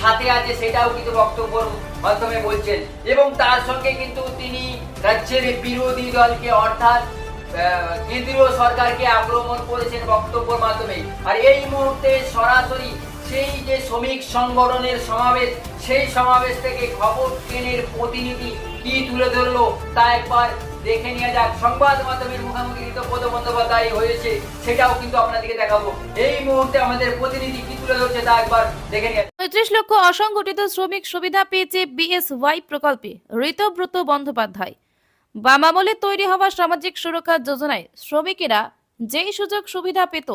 সাথে আছে, সেটাও কিন্তু বক্তব্যের মাধ্যমে বলছেন। এবং তার সঙ্গে কিন্তু তিনি রাজ্যের বিরোধী দলকে অর্থাৎ কেন্দ্রীয় সরকারকে আক্রমণ করেছেন বক্তব্যের মাধ্যমে। আর এই মুহূর্তে সরাসরি সেই যে শ্রমিক সংগঠনের সমাবেশ, সেই সমাবেশ থেকে খবর ট্রেনের প্রতিনিধি কি তুলে ধরলো, তা একবার দেখে নিয়ে যাক। সংবাদ মাধ্যমের মুখোমুখি ঋতপদ বন্দ্যোপাধ্যায় হয়েছে, সেটাও কিন্তু আপনাদেরকে দেখাবো। এই মুহূর্তে আমাদের প্রতিনিধি কি তুলে ধরছে, তা একবার দেখে নিয়ে। পঁয়ত্রিশ লক্ষ অসংগঠিত শ্রমিক সুবিধা পেয়েছে বিএসওয়াই প্রকল্পে, ঋতব্রত বন্দ্যোপাধ্যায়। বাম আমলে তৈরি হওয়া সামাজিক সুরক্ষা যোজনায় শ্রমিকেরা যেই সুযোগ সুবিধা পেত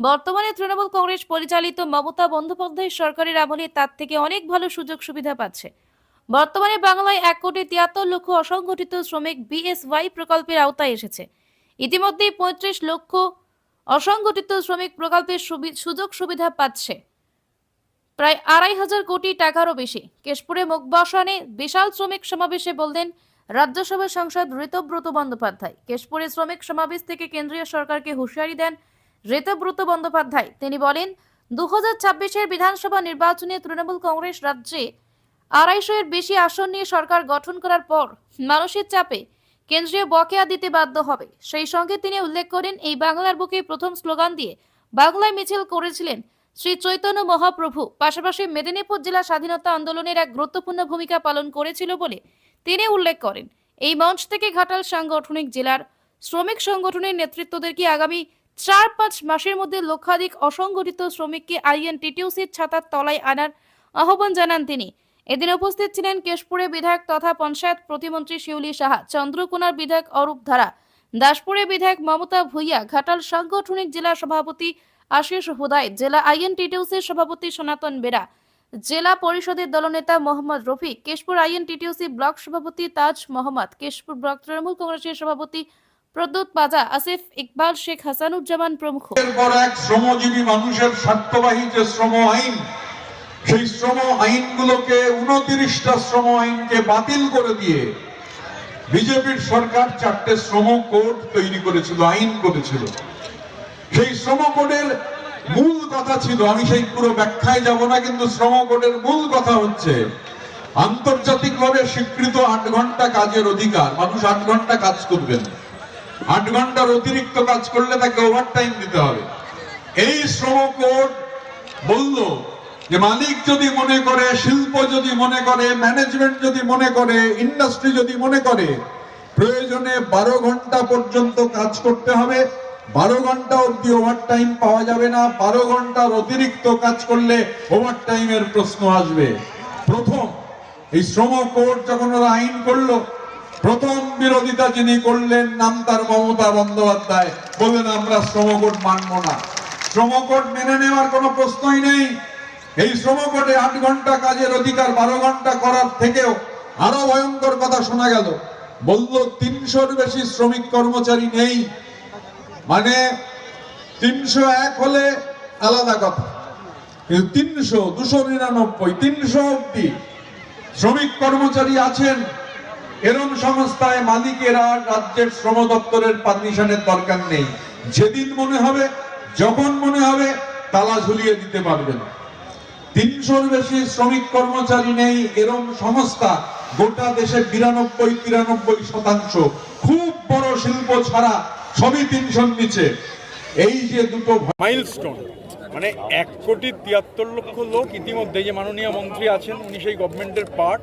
বর্তমানে তৃণমূল কংগ্রেস পরিচালিত মমতা বন্দ্যোপাধ্যায় সরকারের আমলে তার থেকে অনেক ভালো সুযোগ সুবিধা পাচ্ছে। বর্তমানে বাংলায় এক কোটি তিয়াত্তর লক্ষ অসংগঠিত শ্রমিক বিএসওয়াই প্রকল্পের আওতায় এসেছে। ইতিমধ্যেই পঁয়ত্রিশ লক্ষ অসংগঠিত শ্রমিক প্রকল্পের সুযোগ সুবিধা পাচ্ছে। প্রায় আড়াই হাজার কোটি টাকারও বেশি। কেশপুরে মুখবসানে বিশাল শ্রমিক সমাবেশে বললেন রাজ্যসভা সাংসদ ঋতব্রত বন্দ্যোপাধ্যায়। কেশপুরে শ্রমিক সমাবেশ থেকে কেন্দ্রীয় সরকারকে হুঁশিয়ারি দেন ঋতব্রত বন্দ্যোপাধ্যায়। তিনি বলেন দু হাজার ছাব্বিশের বিধানসভা নির্বাচনে তৃণমূল কংগ্রেস রাজ্যে আড়াইশো এর বেশি আসন নিয়ে সরকার গঠন করার পর মানুষের চাপে কেন্দ্রীয় বকেয়া দিতে বাধ্য হবে। সেই সঙ্গে তিনি উল্লেখ করেন, এই বাংলার বুকে প্রথম স্লোগান দিয়ে বাংলায় মিছিল করেছিলেন শ্রী চৈতন্য মহাপ্রভু। পাশাপাশি মেদিনীপুর জেলা স্বাধীনতা আন্দোলনের এক গুরুত্বপূর্ণ ভূমিকা পালন করেছিল বলে তিনি উল্লেখ করেন। এই মঞ্চ থেকে ঘাটাল সাংগঠনিক জেলার শ্রমিক সংগঠনের নেতৃত্বদেরকে আগামী চার পাঁচ মাসের মধ্যে লক্ষাধিক অসংগঠিত শ্রমিককে আইএনটিটিউসির ছাতার তলায় আনার আহ্বান জানান তিনি। এদিন উপস্থিত ছিলেন কেশপুরে বিধায়ক তথা পঞ্চায়েত প্রতিমন্ত্রী শিউলি সাহা, চন্দ্রকোনার বিধায়ক অরূপ ধারা, দাসপুরে বিধায়ক মমতা ভূঁইয়া, ঘাটাল সাংগঠনিক জেলা সভাপতি আশিস হুদায় জেলা আইএনটিটিউসির সভাপতি সনাতন বেরা, জেলা পরিষদের দলনেতা মোহাম্মদ রফিক, কেশপুর আইএনটিটিউসি ব্লক সভাপতি তাজ মোহাম্মদ, কেশপুর ব্লক তৃণমূল কংগ্রেসের সভাপতি প্রদ্যুৎ পাজা আসিফ ইকবাল, শেখ হাসানুজ্জামান প্রমুখ। পর এক শ্রমজীবী মানুষের স্বার্থবাহী যে শ্রম আইন, সেই শ্রম আইনগুলোকে উনতিরিশটা শ্রম আইনকে বাতিল করে দিয়ে বিজেপির সরকার চারটে শ্রম কোড তৈরি করেছিল, আইন করেছিল। সেই শ্রম কোডের মূল কথা ছিল, আমি সেই পুরো ব্যাখ্যায় যাব না, কিন্তু শ্রম কোডের মূল কথা হচ্ছে, আন্তর্জাতিকভাবে স্বীকৃত আট ঘণ্টা কাজের অধিকার, মানুষ আট ঘণ্টা কাজ করবেন। আট ঘণ্টার অতিরিক্ত কাজ করলে তাকে ওভার টাইম দিতে হবে। এই শ্রম কোড বলল যে মালিক যদি মনে করে, শিল্প যদি মনে করে ম্যানেজমেন্ট যদি মনে করে ইন্ডাস্ট্রি যদি মনে করে, প্রয়োজনে বারো ঘণ্টা পর্যন্ত কাজ করতে হবে। বারো ঘণ্টা অব্দি ওভার টাইম পাওয়া যাবে না। বারো ঘণ্টার অতিরিক্ত কাজ করলে ওভার টাইমের প্রশ্ন আসবে। প্রথম, এই শ্রম কোড যখন ওরা আইন করল প্রথম বিরোধিতা যিনি করলেন নাম তার মমতা বন্দ্যোপাধ্যায়। বললেন, আমরা শ্রমকোট মানব না। শ্রমকোট মেনে নেওয়ার কোনো প্রশ্নই নেই। এই শ্রমকোটে আট ঘণ্টা কাজের অধিকার, বারো ঘণ্টা করার থেকেও আরও ভয়ঙ্কর কথা শোনা গেল। বলল, তিনশোর বেশি শ্রমিক কর্মচারী নেই। মানে তিনশো এক হলে আলাদা কথা। কিন্তু তিনশো, দুশো নিরানব্বই, তিনশো অব্দি শ্রমিক কর্মচারী আছেন। এরম সংস্থায় মালিকেরা রাজ্যের শ্রম দপ্তরের পারমিশনের দরকার নেই। যেদিন মনে হবে, যখন মনে হবে, তালা ঝুলিয়ে দিতে পারবেন। তিনশোর বেশি শ্রমিক কর্মচারী নেই এরম সংস্থা গোটা দেশে বিরানব্বই, তিরানব্বই শতাংশ। খুব বড় শিল্প ছাড়া সবই তিনশোর নিচে। এই যে দুটো মাইলস্টোন মানে এক কোটি তিয়াত্তর লক্ষ লোক ইতিমধ্যে যে মাননীয় মন্ত্রী আছেন, উনি সেই গভর্নমেন্টের পার্ট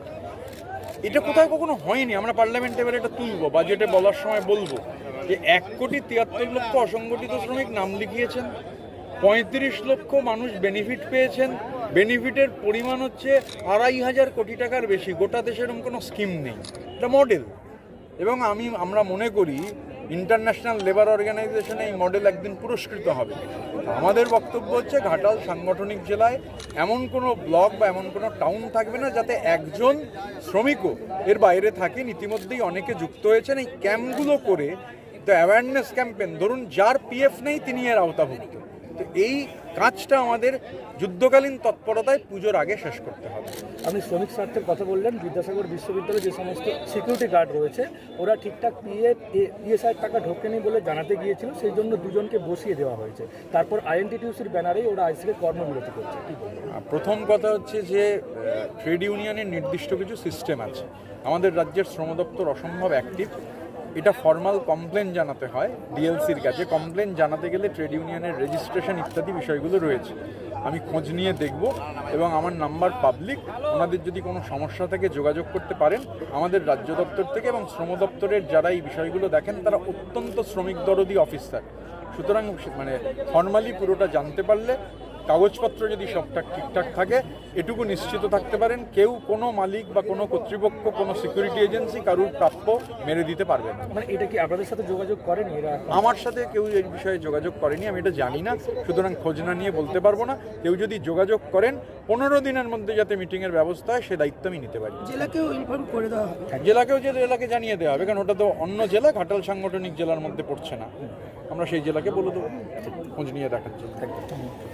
এটা কোথায় কখনো হয়নি, আমরা পার্লামেন্টে এবার এটা তুলবো বাজেটে বলার সময় বলব। যে এক কোটি তিয়াত্তর লক্ষ অসংগঠিত শ্রমিক নাম লিখিয়েছেন, পঁয়ত্রিশ লক্ষ মানুষ বেনিফিট পেয়েছেন বেনিফিটের পরিমাণ হচ্ছে আড়াই হাজার কোটি টাকার বেশি, গোটা দেশে এরকম কোনো স্কিম নেই। এটা মডেল এবং আমি, আমরা মনে করি ইন্টারন্যাশনাল লেবার অর্গানাইজেশনে এই মডেল একদিন পুরস্কৃত হবে। আমাদের বক্তব্য হচ্ছে, ঘাটাল সাংগঠনিক জেলায় এমন কোনো ব্লক বা এমন কোনো টাউন থাকবে না যাতে একজন শ্রমিকও এর বাইরে থাকেন। ইতিমধ্যেই অনেকে যুক্ত হয়েছেন এই ক্যাম্পগুলো করে। তো অ্যাওয়ারনেস ক্যাম্পেন ধরুন, যার পিএফ নেই, তিনি এর আওতাভুক্ত। তো এই কাজটা আমাদের যুদ্ধকালীন তৎপরতায় পুজোর আগে শেষ করতে হবে। আপনি শ্রমিক স্বার্থের কথা বললেন বিদ্যাসাগর বিশ্ববিদ্যালয়ে যে সমস্ত সিকিউরিটি গার্ড রয়েছে ওরা ঠিকঠাক পিএ ইএসআই টাকা ঢোকেনি বলে জানাতে গিয়েছিল সেই জন্য দুজনকে বসিয়ে দেওয়া হয়েছে। তারপর আইএনটিটিউসির ব্যানারেই ওরা আইসিকে কর্মবিরতি করছে? প্রথম কথা হচ্ছে যে ট্রেড ইউনিয়নের নির্দিষ্ট কিছু সিস্টেম আছে। আমাদের রাজ্যের শ্রম দপ্তর অসম্ভব অ্যাক্টিভ এটা ফর্মাল কমপ্লেন জানাতে হয় ডিএলসির কাছে। কমপ্লেন জানাতে গেলে ট্রেড ইউনিয়নের রেজিস্ট্রেশন ইত্যাদি বিষয়গুলো রয়েছে। আমি খোঁজ নিয়ে দেখব এবং আমার নাম্বার পাবলিক ওনাদের যদি কোনো সমস্যা থেকে যোগাযোগ করতে পারেন। আমাদের রাজ্য দপ্তর থেকে এবং শ্রম দপ্তরের যারা এই বিষয়গুলো দেখেন, তারা অত্যন্ত শ্রমিক দরদি অফিসার সুতরাং মানে ফর্মালি পুরোটা জানতে পারলে কাগজপত্র যদি সবটা ঠিকঠাক থাকে এটুকু নিশ্চিত থাকতে পারেন কেউ কোনো মালিক বা কোনো কর্তৃপক্ষ কোনো সিকিউরিটি এজেন্সি কারুর প্রাপ্য মেরে দিতে পারবে না। মানে এটা কি আপনাদের সাথে যোগাযোগ করেন এরা? আমার সাথে কেউ এই বিষয়ে যোগাযোগ করেনি আমি এটা জানি না। সুতরাং খোঁজ না নিয়ে বলতে পারব না। কেউ যদি যোগাযোগ করেন পনেরো দিনের মধ্যে যাতে মিটিংয়ের ব্যবস্থা হয় সে দায়িত্ব আমি নিতে পারি। জেলাকেও ইনফর্ম করে দেওয়া হবে। জেলাকেও যে জেলাকে জানিয়ে দেওয়া হবে কারণ ওটা তো অন্য জেলা ঘাটাল সাংগঠনিক জেলার মধ্যে পড়ছে না। আমরা সেই জেলাকে বলে দেবো। খোঁজ নিয়ে দেখার জন্য।